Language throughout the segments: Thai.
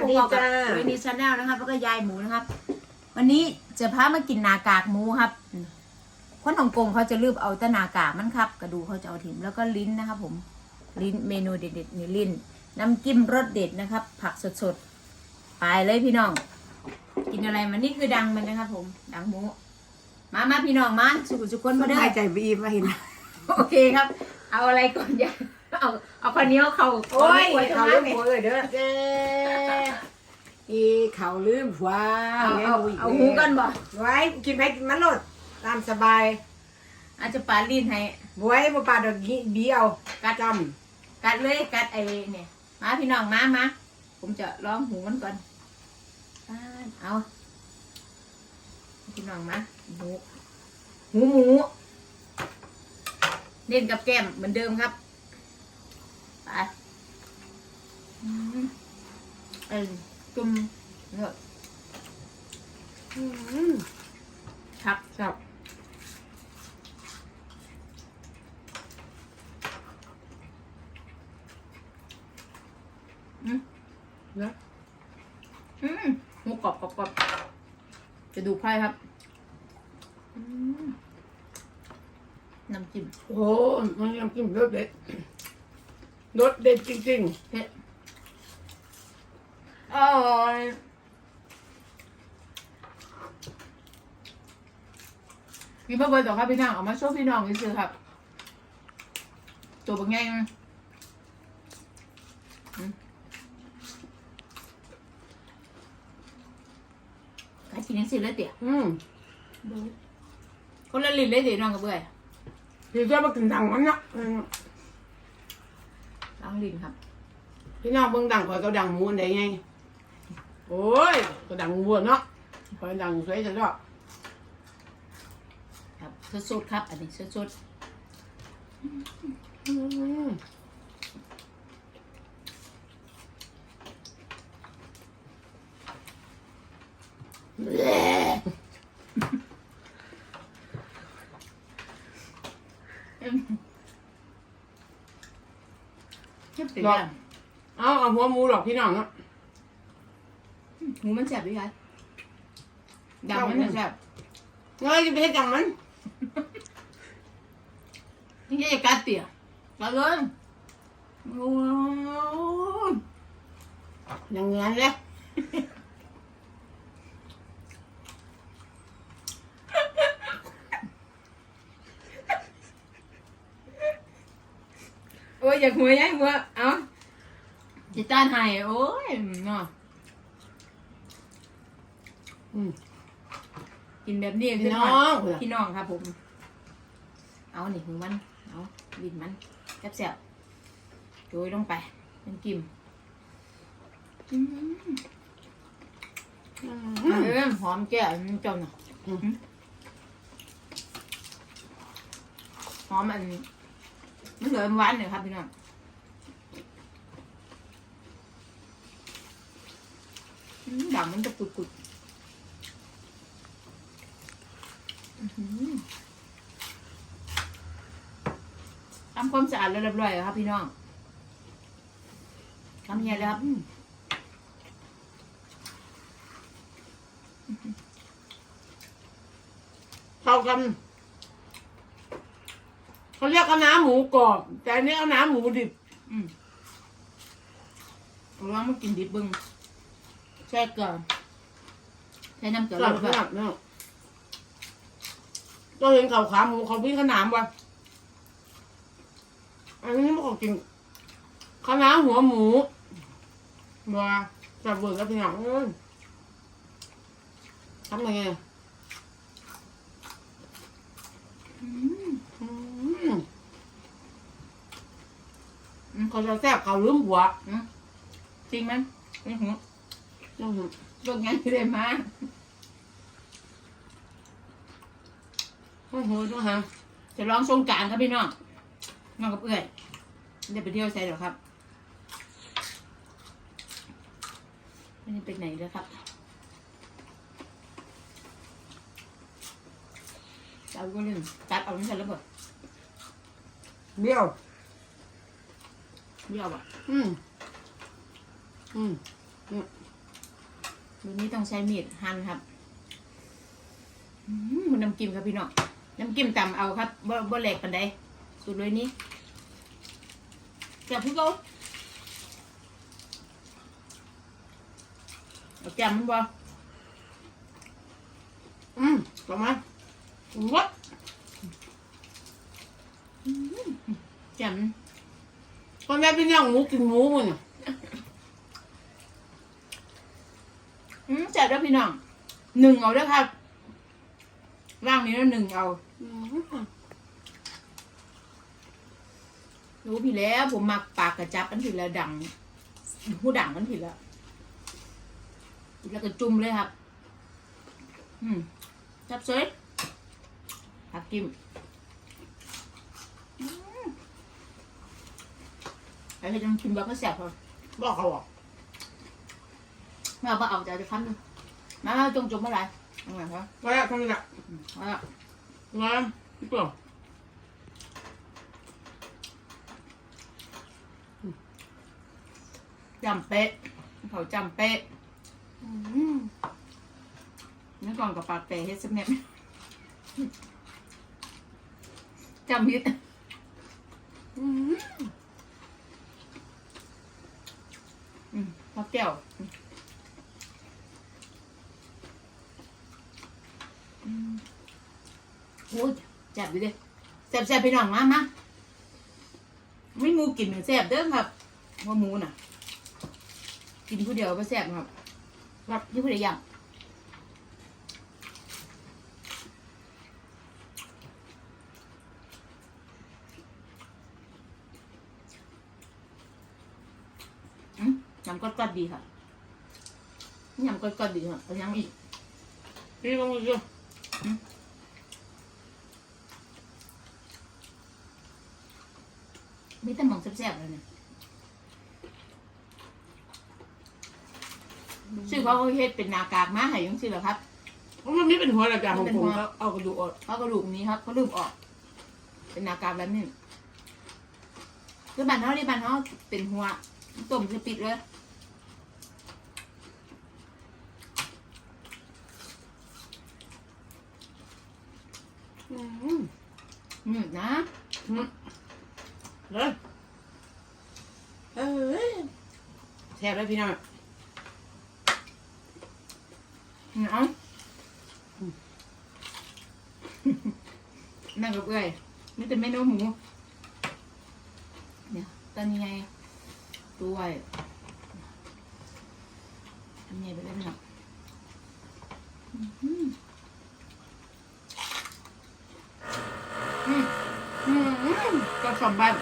พบกับจ้าเวนิชแนลนะครับ แล้วก็ยายหมูนะครับ วันนี้จะพามากินหนากากหมูครับ คนฮ่องกงเขาจะลืบเอาแต่หนากากมันครับ กระดูกเขาจะเอาถิ่มแล้วก็ลิ้นนะครับ ผม ลิ้นเมนูเด็ดๆนี่ลิ้น น้ำจิ้มรสเด็ดนะครับ ผักสดๆ ไปเลยพี่น้อง กินอะไรมันนี่คือดังมันนะครับ ผม ดังหมู มามาพี่น้องมาสุกุสุกคนมาเด้อ หายใจบีมาเห็น โอเคครับ เอาอะไรก่อนยายเอาเอาข้าวเหนียวเขาโอ้ยเขาเขาลืลืมมหัหัววเลยเด้อ เด้อี เขาลืมหัวเอาแม่เอาอีกเอาหูกันบ่ไว้กินไปกินมันโลดตามสบายอาจจะปาลีนให้ไว้บ่ปาดอกนี้เบี้ยวกัดจกัดเลยกัดไอ้เนี่ยมาพี่น้องมามาผมจะลองหูมันก่อนปาดเอาพี่น้องมาหูหูหมูเล่นกับแก้มเหมือนเดิมครับไปอืมเอ้ย จุ่มเนอะำอืมครับครับอืมเนอะอืมหมูกรอบกรอบกรอบจะดูไพ่ครับอืมน้ำจิ้มโอ้มันยังกินรสเด็ดรสเด็ดจริงเผ็ด อร่อยกินมาเบิร์ดต่อครับพี่น้องเอามาโชว์พี่น้องซื้อๆครับ ตัวบางไงมันอืมใครกินยังสิเลยเตี๋ยๆอืมคนละลิ้นเลยเตี๋ยน้องกับเบื่อยพี่ก็มากินดังมันนะอืมล้างลิ้นครับ พี่น้องเบิ่งดังข่อยก็ดังหมูอันใดไง โอ้ยก็ดังวัวเนาะข่อยดังสวยจังดอกครับสดๆครับ อันนี้สดอืมๆอืมเจ็บเตี๋ยเอาเอาหัวหมูหรอกพี่น้องเนาะ หมูมันแสบด้วยยายดำมันน่ะแสบเงยจะไปเฮ็ดจังมันนี่ไอ้กัดเตี๋ยกัดเลยโอ้ยอย่างงั้นเลยโอ้ยอยากหัวยายหัวเอาจิตานให้โอ้ยเนาะ อืม กินแบบนี้พี่ขึ้นน้มาองพี่น้องครับผม เอาหนิหูมันเอาดินมันแซ่บๆโรยลงไปเป็นกิมอืมเออหอมแก้วมันเจ้าหน่ะอืม หอมอันมันเหลือหวานหน่อยครับพี่น้องอืมดังมันจะกุดๆอื้อหือ ทำความสะอาดแล้วเรียบร้อยแล้วครับ พี่น้องทำยังไงเลยครับเข้ากันเขาเรียกเอาน้ำหมูกรอบ แต่อันนี้เอาน้ำหมูดิบอืมลองมากินดิบเบึงแช่เกลือใช้น้ำเกลือสลับลงสไปลับเนาะ ก็เห็นเขาขาหมูเขาพี่ขนามว่ะอันนี้มันก็กินข้าวน้ำหัวหมูบัวจับเบิกแล้วพี่น้องเอ้ยทำไงไงอืมอืมเขาจะแซ่บเขาลืมหัวจริงไหมไม่หูอืมตรงงั้นเลยมา โอ้โหด้วยฮะจะลองสงกรารครับพี่น้องน้องกับเอื้อยเดี๋ยวไปเที่ยวใส่เดี๋ยวครับไม่ได้ไปไหนเลยครับจะเอาก็ลืมตัดเอาไม่ใช่แล้วเปล่าเบี้ยวไม่เอาอะอืมอืมรุ่นนี้ต้องใช้มีดหั่นครับ อืมมันน้ำจิ้มครับพี่น้อง น้ำจิ้มตำเอาครับบ่บ่แหลกปันใดสูตรเลยนี้แจ่บพี่เขาเอาแจ่บมันบ่อืมประมาณวัดแจ่บมันคนแม่พี่น้องหมูกินหมูมันเนี่ยอืมแจ่บแล้วพี่น้องหนึ่งเอาเด้ครับ ร่างนี้แล้วหนึ่งเอาอืมรู้พี่แล้วผมมักปากกระจับมันผิดแล้วดังหูดังมันผิดแล้วแล้วก็จุ่มเลยครับ อืมจับเซยผักกิมอืมไอ้ที่จะกินแบบก็แสบพอบอกเขาบอกไม่เอาไปเอาใจจะคั้นหนึงมามาจงจมเมื่อไหร่เอาไงครับว่าแล้วทำไงล่ะเอาละงานพี่เปล่าจำเป๊ะ เขาจำเป๊ะอืมนี่ก่อนกับปากเป๊ะเฮ็ดสักเน็ตจำพิษ อืม อืมพักแก้วอืม โอ้ยแซ่บอยู่เดิแซ่บแซ่บไปหน่องมามาไม่หมูกินแซ่บเด้อครับว่าหมูน่ะ กินผู้เดียวก็แซ่บครับรับยี่ผู้ใดอย่างอืมยำก็ๆดีค่ะยำก็ๆดีค่ะเอายังอีกพี่ลงมาดู มีแต่หมองแซ่บๆเลยเนี่ยชื่อเขาเขาเฮ็ดเป็นหนากากมาให้ยังชื่อเหรอครับเพราะมันไม่เป็นหัวระดับของผมเขาเอากระดูกออกเขากระดูกนี้ครับเขาลืมออก เป็นหนากากแบบนี้คือบ้านเขาที่บ้านเขาเป็นหัวต้มจะปิดเลยอืมอืม นะอืมเลยเอ้ยแซ่บเลยพี่น้องเนาะนั่งกับเอ้อยนี่เป็นเมนูหมูเนี่ยตอนนี้ไงด้วยทำไงไปได้ไหมครับอืมอืมอืมอืมก็สมบัติ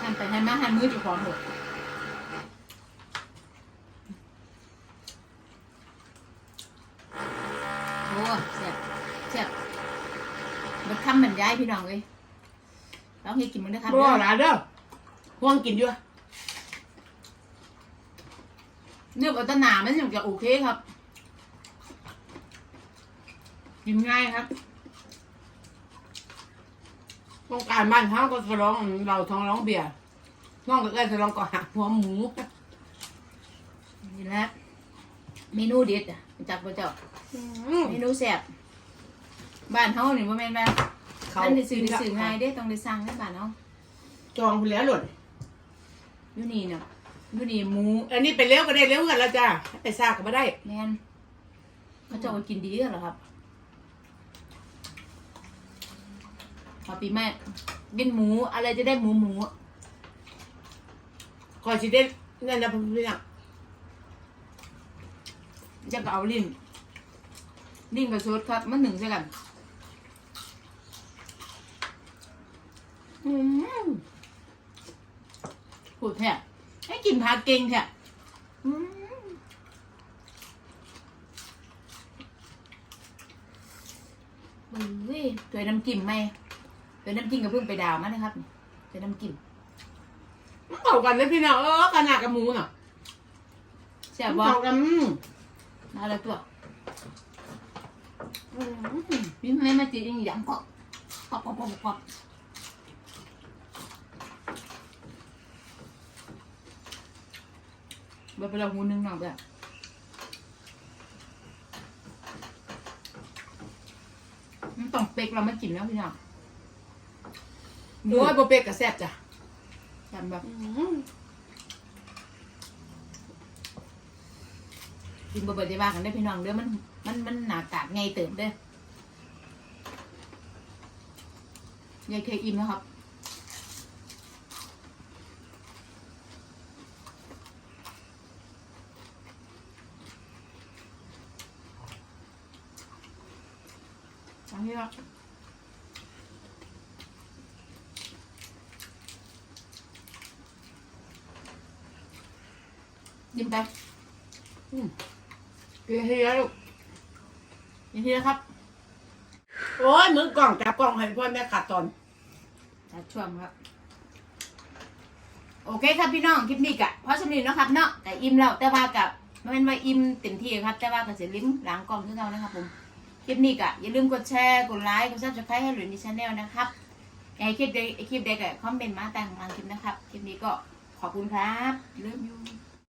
หันไปหันมาหันมือจุของหมด โอ้เสียบเสียบบัดคำบรรยายพี่น้องเลยลองให้กินมันด้วยครับบ่หลานเด้อห่วงกินอยู่เนื้ออัตนามันถึงจะโอเคครับ กินง่ายครับต้องการบ้านเขาก็จะร้องเราท้องร้องเบียร์น้องก็เลยจะร้องก็หักหัวหมูนี่แหละเมนูเด็ดอะจักบ่เจ้าอืม เมนูแซ่บบ้านเฮานี่บ่แม่นว่าเขามันได้ซื้อได้ซื้อง่ายเด้ต้องได้สั่งในบ้านเฮาจองไปแล้วหล่นอยู่นี่เนาะอยู่นี่หมูอันนี้ไปเร็วก็ได้เร็วกันแล้วจ้าไปซากก็ไม่ได้แม่นเขาเจ้าก็กินดีกันเหรอครับพอปีใหม่กินหมูอะไรจะได้หมูหมูก่อนสิเด่นนั่นนะพี่น้องจะก็เอาลิ้น ลิ้นกับซดครับ มันหนึ่งใช่กันอืมพูดแท้ให้กินผักเก่งแท้อืมเฮ้ยตัวน้ำจิ้มไหมตัวน้ำจิ้มก็เพิ่งไปดาวมานะครับตัวน้ำจิ้มมันเก่ากันเลยพี่น้องเออขนาดกับหมูน่ะแซ่บมันบ่เก่ากันอืมเอาละตัวอืม พี่ไม่มาจีอย่างยำก็ปอบปอบปอบปอบแบบไปเราหูนึงหน่อยแบบมันต้องเป๊กเราไม่กินแล้วพี่น้องโอ้ยบ่เป็กกับแซ่บจ้ะจำแบบอืมกินบะเบิดได้บ้างกันได้พี่น้องเด้อมัน มันมันหนากากไงเติมเด้อยายเคยอิ่มนะครับอันนี้ละยิ้มไปเฮียเฮียลูก ยิ้มทีนะครับ โอ้ยมือกล่องจับกล่องให้พ่อแม่ขาดตอนตัดช่วงครับ โอเคครับพี่น้องคลิปนี้กะเพราะสำนีเนาะครับเนาะแต่อิ่มแล้วแต่ว่ากับมันเป็นว่าอิ่มเต็มที่ครับ แต่ว่าก็จะลิ้มล้างกล้องขึ้นเรานะครับผมคลิปนี้กะอย่าลืมกดแชร์กดไลค์กดซับสไครต์ให้หลุยในชาแนลนะครับไอคลิปใดคลิปใดก็คอมเมนต์มาแต่งทางคลิปนะครับ คลิปนี้ก็ขอบคุณครับเริ่มยู